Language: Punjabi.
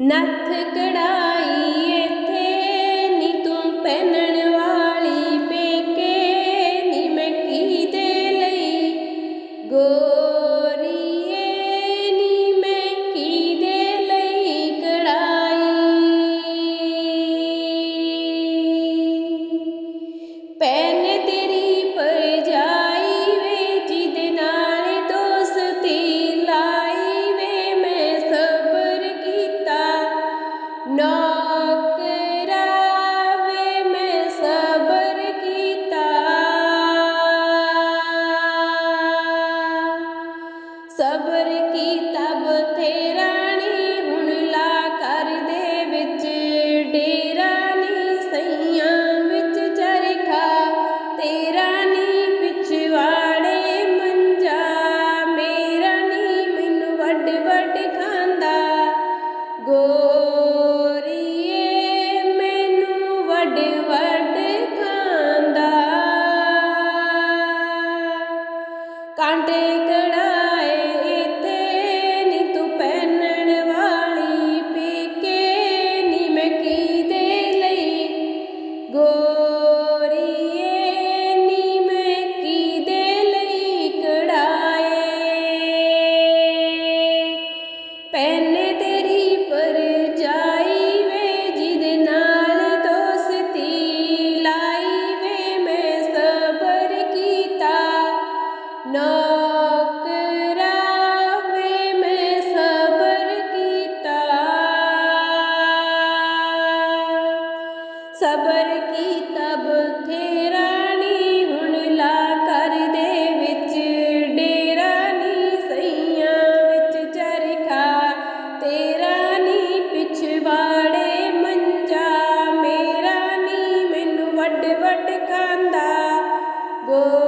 ਨੱਥ ਕੜਾਈ ਕੀ ਤਬ ਤੇ ਰਾਣੀ ਹੁਣ ਲਾ ਕਰ ਦੇ ਵਿੱਚ? ਡੇਰਾ ਨੀ ਸਈਆਂ ਵਿੱਚ ਚਰਖਾ, ਤੇਰਾ ਨੀ ਪਿਛਵਾੜੇ ਮੰਜਾ, ਮੇਰਾ ਨੀ ਮੈਨੂੰ ਵੱਡ ਵੱਡ ਖਾਂਦਾ। ਗੋਰੀਏ ਮੈਨੂੰ ਵੱਡ ਵੱਡ ਖਾਂਦਾ। ਕਾਂਟੇ ਸਬਰ ਕੀ ਤਬ ਥੇ ਰਾਣੀ ਹੁਣ ਲਾ ਕਰ ਦੇ ਵਿੱਚ। ਡੇਰਾ ਨੀ ਸਈਆਂ ਵਿੱਚ ਚਰਖਾ, ਤੇਰਾ ਨੀ ਪਿਛਵਾੜੇ ਮੰਜਾ, ਮੇਰਾ ਨੀ ਮੈਨੂੰ ਵੱਡ ਵੱਡ ਖਾਂਦਾ। ਗੋ